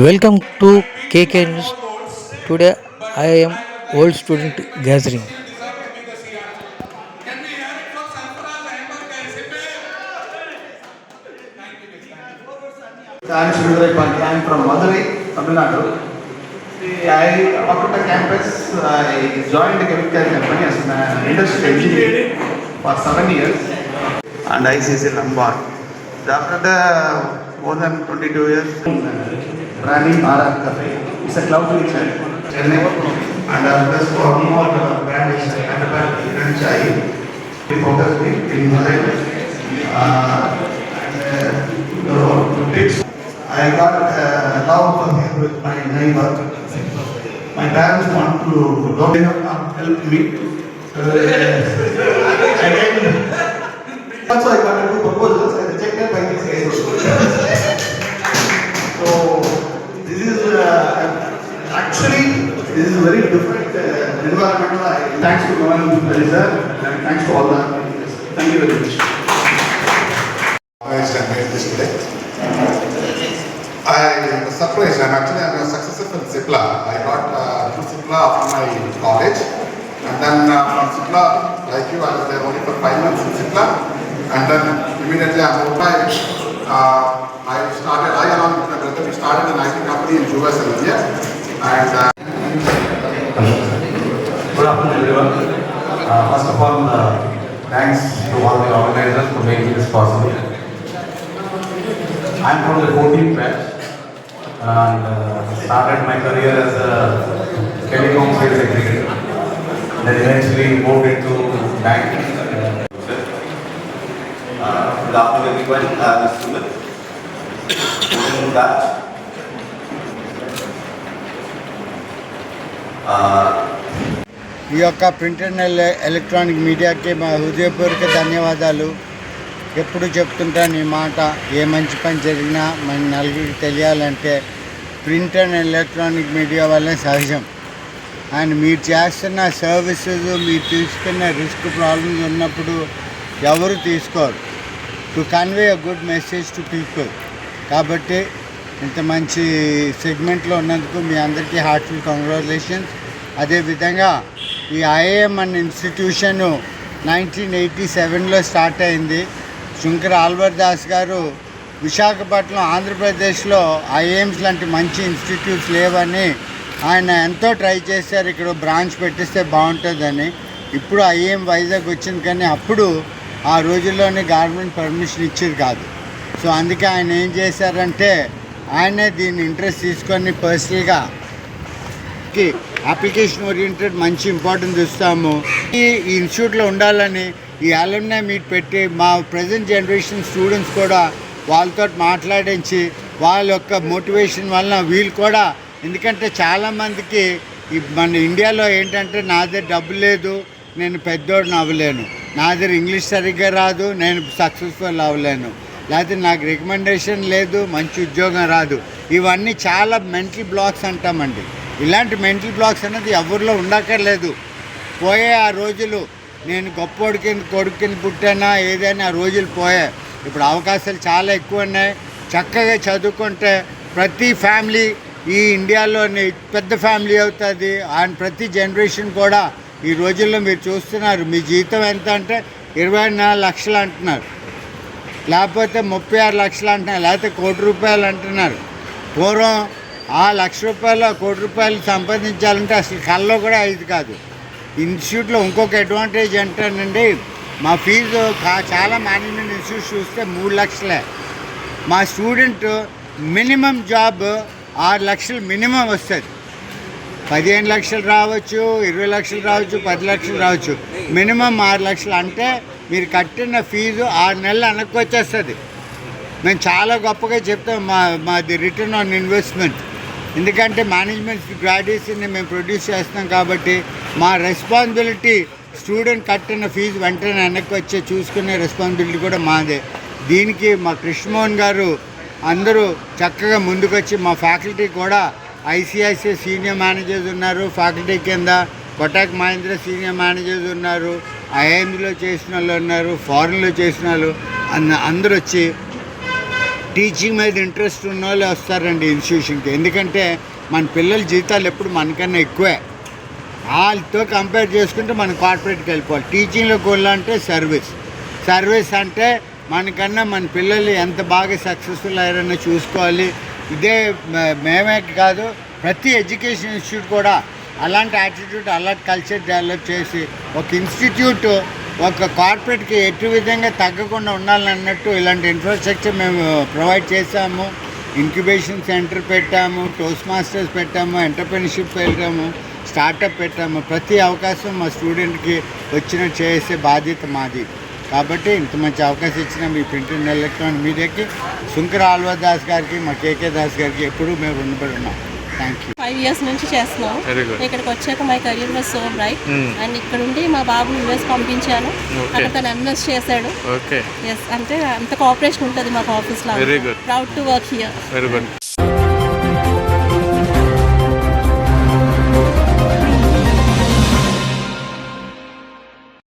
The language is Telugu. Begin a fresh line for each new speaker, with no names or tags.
Welcome to KK news today I am old student gathering.
I am Sundarai Pandey. I from Madurai, Tamil Nadu. I, after the campus, I joined a chemical company as an industrial engineer for seven years and ICC Lombard. After the more than 22 years, running RR Cafe. It's a cloud kitchen, Chennai. And this, for more brand is Hyderabad Chai. We focus in Madurai. Uh, and uh, tips. I got uh, love for here with my neighbor. My parents want to and help me. Uh, this is uh, actually this is very different uh, Thanks to Govan Melissa and thanks to all the Thank you very much.
organized and made this today. I was surprised, I'm actually I'm a successor from. I got uh, from my college and then uh, from Cipla, like you, I was there only for five months in Cipla and then immediately I moved by, uh, I started, I along with my we started an IT company in US and India and uh,
Good afternoon, everyone. Uh, First of all, uh, thanks to all the organizers for making this possible. I'm from the 14th batch and uh, started my career as a telecom sales executive. Then eventually moved into banking.
Uh, Good afternoon, everyone. Uh, Mr. Uh,
ఈ యొక్క ప్రింట్ అండ్ ఎలక్ట్రానిక్ మీడియాకి మా హృదయపూర్వక ధన్యవాదాలు. ఎప్పుడు చెప్తుంటాను ఈ మాట ఏ మంచి పని జరిగినా మన నలుగురికి తెలియాలంటే ప్రింట్ అండ్ ఎలక్ట్రానిక్ మీడియా వల్లే సహజం. అండ్ మీరు చేస్తున్న సర్వీసెస్ మీరు తీసుకున్న రిస్క్ ప్రాబ్లమ్స్ ఉన్నప్పుడు ఎవరు తీసుకోరు. To convey a good message to people కాబట్టి ఇంత మంచి సెగ్మెంట్లో ఉన్నందుకు మీ అందరికీ హార్ట్ఫుల్ కంగ్రాచులేషన్స్ అదేవిధంగా ఈ ఐఏఎం అనే ఇన్స్టిట్యూషన్ నైన్టీన్ ఎయిటీ సెవెన్లో స్టార్ట్ అయింది. శంకర్ ఆల్బర్ దాస్ గారు విశాఖపట్నం ఆంధ్రప్రదేశ్లో ఐఏఎంస్ లాంటి మంచి ఇన్స్టిట్యూట్స్ లేవని ఆయన ఎంతో ట్రై చేశారు. ఇక్కడ బ్రాంచ్ పెట్టిస్తే బాగుంటుందని. ఇప్పుడు ఐఏఎం వైజాగ్ వచ్చింది కానీ అప్పుడు ఆ రోజుల్లోనే గవర్నమెంట్ పర్మిషన్ ఇచ్చేది కాదు. సో అందుకే ఆయన ఏం చేశారంటే ఆయనే దీన్ని ఇంట్రెస్ట్ తీసుకొని పర్సనల్గా కి అప్లికేషన్ ఓరియంటెడ్ మంచి ఇంపార్టెన్స్ ఇస్తాము ఈ ఇన్స్టిట్యూట్లో ఉండాలని ఈ అలమ్నే మీట్ పెట్టి మా ప్రజెంట్ జనరేషన్ స్టూడెంట్స్ కూడా వాళ్ళతో మాట్లాడించి వాళ్ళ యొక్క మోటివేషన్ వలన వీళ్ళు కూడా ఎందుకంటే చాలామందికి మన ఇండియాలో ఏంటంటే నా దగ్గర డబ్బు లేదు నేను పెద్దోడిని అవ్వలేను. నా దగ్గర ఇంగ్లీష్ సరిగ్గా రాదు నేను సక్సెస్ఫుల్ అవ్వలేను. లేకపోతే నాకు రికమెండేషన్ లేదు మంచి ఉద్యోగం రాదు. ఇవన్నీ చాలా మెంటల్ బ్లాక్స్ అంటామండి. ఇలాంటి మెంటల్ బ్లాక్స్ అనేది ఎవరిలో ఉండక్కర్లేదు. పోయే ఆ రోజులు నేను గొప్పోడి కింద కొడుకు కింద పుట్టానా ఏదైనా ఆ రోజులు పోయాయి ఇప్పుడు అవకాశాలు చాలా ఎక్కువ ఉన్నాయి. చక్కగా చదువుకుంటే ప్రతి ఫ్యామిలీ ఈ ఇండియాలోని పెద్ద ఫ్యామిలీ అవుతుంది. అండ్ ప్రతి జనరేషన్ కూడా ఈ రోజుల్లో మీరు చూస్తున్నారు. మీ జీతం ఎంత అంటే ఇరవై నాలుగు లక్షలు అంటున్నారు. లేకపోతే ముప్పై ఆరు లక్షలు అంటున్నారు లేకపోతే కోటి రూపాయలు అంటున్నారు. పూర్వం ఆ లక్ష రూపాయలు కోటి రూపాయలు సంపాదించాలంటే అసలు కళ్ళలో కూడా ఇది కాదు. ఇన్స్టిట్యూట్లో ఇంకొక అడ్వాంటేజ్ ఏంటంటే మా ఫీజు చాలా మేనేజ్మెంట్ ఇన్స్టిట్యూట్ చూస్తే మూడు లక్షలే. మా స్టూడెంట్ మినిమం జాబ్ ఆరు లక్షలు మినిమం వస్తుంది. పదిహేను లక్షలు రావచ్చు ఇరవై లక్షలు రావచ్చు పది లక్షలు రావచ్చు. మినిమం ఆరు లక్షలు అంటే మీరు కట్టిన ఫీజు ఆరు నెలలు వెనక్కి వచ్చేస్తుంది. మేము చాలా గొప్పగా చెప్తాం మా మాది రిటర్న్ ఆన్ ఇన్వెస్ట్మెంట్. ఎందుకంటే మేనేజ్మెంట్ గ్రాడ్యుయేషన్ని మేము ప్రొడ్యూస్ చేస్తాం కాబట్టి మా రెస్పాన్సిబిలిటీ స్టూడెంట్ కట్టిన ఫీజు వెంటనే వెనక్కి వచ్చే చూసుకునే రెస్పాన్సిబిలిటీ కూడా మాదే. దీనికి మా కృష్ణమోహన్ గారు అందరూ చక్కగా ముందుకొచ్చి మా ఫ్యాకల్టీ కూడా ఐసిఐసిఐ సీనియర్ మేనేజర్స్ ఉన్నారు ఫ్యాకల్టీ కింద కొటాక్ మహేంద్ర సీనియర్ మేనేజర్స్ ఉన్నారు ఐఐఎంలో చేసిన వాళ్ళు ఉన్నారు ఫారెన్లో చేసిన వాళ్ళు అన్న- అందరూ వచ్చి టీచింగ్ మీద ఇంట్రెస్ట్ ఉన్న వాళ్ళు వస్తారండి ఇన్స్టిట్యూషన్కి. ఎందుకంటే మన పిల్లల జీతాలు ఎప్పుడు మనకన్నా ఎక్కువే. వాళ్ళతో కంపేర్ చేసుకుంటే మనం కార్పొరేట్కి వెళ్ళిపోవాలి. టీచింగ్లో టీచింగ్లోకి అంటే సర్వీస్ సర్వీస్ అంటే మనకన్నా మన పిల్లలు ఎంత బాగా సక్సెస్ఫుల్ అయ్యారని చూసుకోవాలి. ఇదే మేమే కాదు ప్రతి ఎడ్యుకేషన్ ఇన్స్టిట్యూట్ కూడా అలాంటి యాటిట్యూడ్ అలాంటి కల్చర్ డెవలప్ చేసి ఒక ఇన్స్టిట్యూట్ ఒక కార్పొరేట్కి ఎటు విధంగా తగ్గకుండా ఉండాలన్నట్టు ఇలాంటి ఇన్ఫ్రాస్ట్రక్చర్ మేము ప్రొవైడ్ చేశాము. ఇంక్యుబేషన్ సెంటర్ పెట్టాము టోస్ట్ మాస్టర్స్ పెట్టాము ఎంటర్ప్రెన్షిప్ పెట్టాము స్టార్టప్ పెట్టాము. ప్రతి అవకాశం మా స్టూడెంట్కి వచ్చిన చేసే బాధ్యత మాది. కాబట్టి ఇంత మంచి అవకాశం ఇచ్చిన మీ ప్రింట్ అండ్ ఎలక్ట్రానిక్ మీడియాకి శుంకర ఆల్వా దాస్ గారికి మా కేకే దాస్ గారికి ఎప్పుడూ మేము రుణపడి ఉన్నాం.
ఫైవ్ ఇయర్స్ నుంచి చేస్తున్నాం. ఇక్కడికి వచ్చాక my career was so bright and ఇక్కడ ఉండి మా బాబు యూఎస్ పంపించాను. అక్కడ తను ఎంఎస్ చేశాడు.
ఓకే
ఎస్ అంటే అంత కోఆపరేషన్ ఉంటుంది మాకు
Very good.
Proud to work here
very good